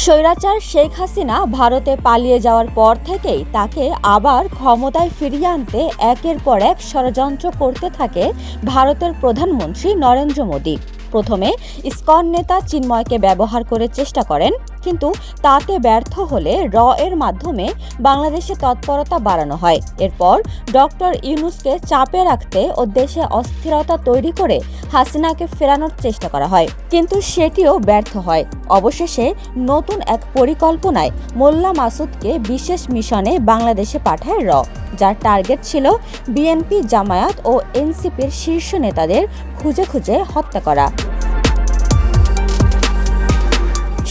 স্বৈরাচার শেখ হাসিনা ভারতে পালিয়ে যাওয়ার পর থেকেই তাকে আবার ক্ষমতায় ফিরিয়ে আনতে একের পর এক ষড়যন্ত্র করতে থাকে ভারতের প্রধানমন্ত্রী নরেন্দ্র মোদী। প্রথমে ইসকন নেতা চিন্ময়কে ব্যবহার করে চেষ্টা করেন কিন্তু তাতে ব্যর্থ হলে র এর মাধ্যমে বাংলাদেশে তৎপরতা বাড়ানো হয়। এরপর ডক্টর ইউনুসকে চাপে রাখতে ও দেশে অস্থিরতা তৈরি করে হাসিনাকে ফেরানোর চেষ্টা করা হয়। কিন্তু সেটিও ব্যর্থ হয়। অবশেষে নতুন এক পরিকল্পনায় মোল্লা মাসুদকে বিশেষ মিশনে বাংলাদেশে পাঠায় র, যার টার্গেট ছিল বিএনপি জামায়াত ও এনসিপির শীর্ষ নেতাদের খুঁজে খুঁজে হত্যা করা।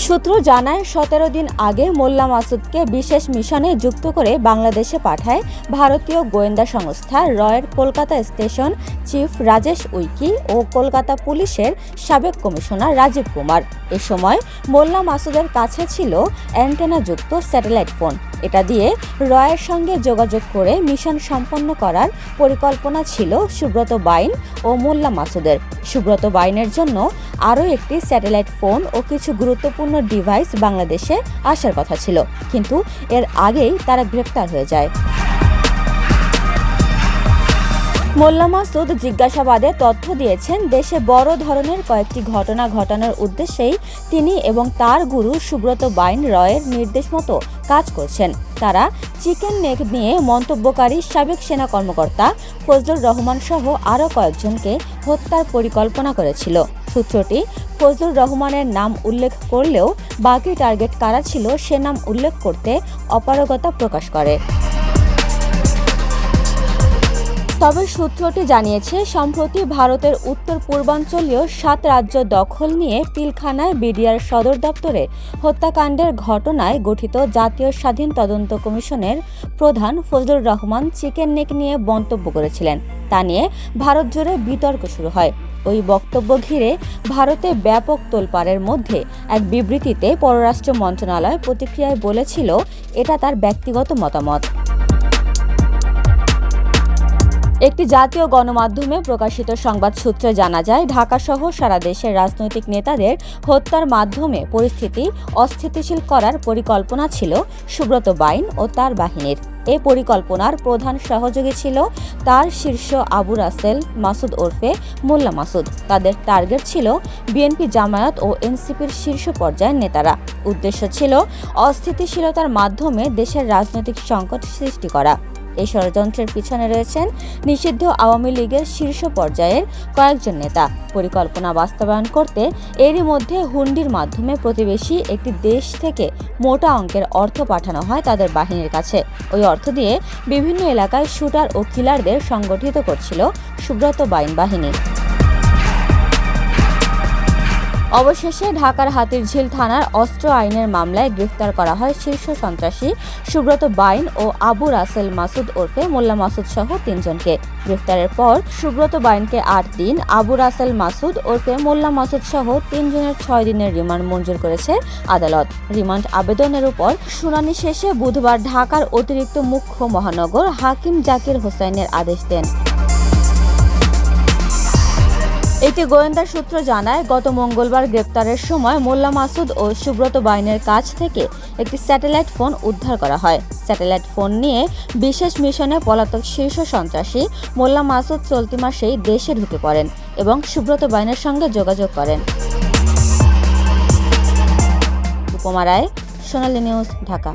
সূত্র জানায়, সতেরো দিন আগে মোল্লা মাসুদকে বিশেষ মিশনে যুক্ত করে বাংলাদেশে পাঠায় ভারতীয় গোয়েন্দা সংস্থা রয়ের কলকাতা স্টেশন চিফ রাজেশ উইকি ও কলকাতা পুলিশের সাবেক কমিশনার রাজীব কুমার। এ সময় মোল্লা মাসুদের কাছে ছিল অ্যান্টেনাযুক্ত স্যাটেলাইট ফোন। এটা দিয়ে রয়ের সঙ্গে যোগাযোগ করে মিশন সম্পন্ন করার পরিকল্পনা ছিল সুব্রত বাইন ও মোল্লা মাসুদের। সুব্রত বাইনের জন্য আরও একটি স্যাটেলাইট ফোন ও কিছু গুরুত্বপূর্ণ ডিভাইস বাংলাদেশে আসার কথা ছিল। কিন্তু এর আগেই তারা গ্রেপ্তার হয়ে যায়। মোল্লা মাসুদ জিজ্ঞাসাবাদে তথ্য দিয়েছেন, দেশে বড় ধরনের কয়েকটি ঘটনা ঘটানোর উদ্দেশ্যেই তিনি এবং তার গুরু সুব্রত বাইন রয়ের নির্দেশ মতো কাজ করছেন। তারা চিকেন নেক নিয়ে মন্তব্যকারী সাবেক সেনা কর্মকর্তা ফজলুর রহমান সহ আরও কয়েকজনকে হত্যার পরিকল্পনা করেছিল। সূত্রটি ফজলুর রহমানের নাম উল্লেখ করলেও বাকি টার্গেট কারা ছিল সে নাম উল্লেখ করতে অপারগতা প্রকাশ করে। তবে সূত্রটি জানিয়েছে, সম্প্রতি ভারতের উত্তর পূর্বাঞ্চলীয় সাত রাজ্য দখল নিয়ে পিলখানায় বিডিআর সদর দপ্তরে হত্যাকাণ্ডের ঘটনায় গঠিত জাতীয় স্বাধীন তদন্ত কমিশনের প্রধান ফজলুর রহমান চিকেন নেক নিয়ে মন্তব্য করেছিলেন। তা নিয়ে ভারত জুড়ে বিতর্ক শুরু হয়। ওই বক্তব্য ঘিরে ভারতে ব্যাপক তোলপাড়ের মধ্যে এক বিবৃতিতে পররাষ্ট্র মন্ত্রণালয় প্রতিক্রিয়ায় বলেছিল, এটা তার ব্যক্তিগত মতামত। একটি জাতীয় গণমাধ্যমে প্রকাশিত সংবাদ সূত্রে জানা যায়, ঢাকাসহ সারা দেশের রাজনৈতিক নেতাদের হত্যার মাধ্যমে পরিস্থিতি অস্থিতিশীল করার পরিকল্পনা ছিল সুব্রত বাইন ও তার বাহিনীর। এ পরিকল্পনার প্রধান সহযোগী ছিল তার শীর্ষ আবু রাসেল, মাসুদ ওরফে মোল্লা মাসুদ। তাদের টার্গেট ছিল বিএনপি জামায়াত ও এনসিপির শীর্ষ পর্যায়ের নেতারা। উদ্দেশ্য ছিল অস্থিতিশীলতার মাধ্যমে দেশের রাজনৈতিক সংকট সৃষ্টি করা। এই ষড়যন্ত্রের পিছনে রয়েছেন নিষিদ্ধ আওয়ামী লীগের শীর্ষ পর্যায়ের কয়েকজন নেতা। পরিকল্পনা বাস্তবায়ন করতে এরই মধ্যে হুন্ডির মাধ্যমে প্রতিবেশী একটি দেশ থেকে মোটা অঙ্কের অর্থ পাঠানো হয় তাদের বাহিনীর কাছে। ওই অর্থ দিয়ে বিভিন্ন এলাকায় শুটার ও কিলারদের সংগঠিত করছিল সুব্রত বাইন বাহিনী। অবশেষে ঢাকার হাতিরঝিল থানার অস্ত্র আইনের মামলায় গ্রেফতার করা হয় শীর্ষ সন্ত্রাসী সুব্রত বাইন ও আবু রাসেল মাসুদ ওরফে মোল্লা মাসুদ সহ তিনজনকে। গ্রেফতারের পর সুব্রত বাইনকে আট দিন, আবু রাসেল মাসুদ ওরফে মোল্লা মাসুদ সহ তিনজনের ছয় দিনের রিমান্ড মঞ্জুর করেছে আদালত। রিমান্ড আবেদনের উপর শুনানি শেষে বুধবার ঢাকার অতিরিক্ত মুখ্য মহানগর হাকিম জাকির হোসেনের আদেশ দেন। একটি গোয়েন্দা সূত্র জানায়, গত মঙ্গলবার গ্রেপ্তারের সময় মোল্লা মাসুদ ও সুব্রত বাইনের কাছ থেকে একটি স্যাটেলাইট ফোন উদ্ধার করা হয়। স্যাটেলাইট ফোন নিয়ে বিশেষ মিশনে পলাতক শীর্ষ সন্ত্রাসী মোল্লা মাসুদ চলতি মাসেই দেশে ঢুকে পড়েন এবং সুব্রত বাইনের সঙ্গে যোগাযোগ করেন। উপমা রায়, সোনালী নিউজ, ঢাকা।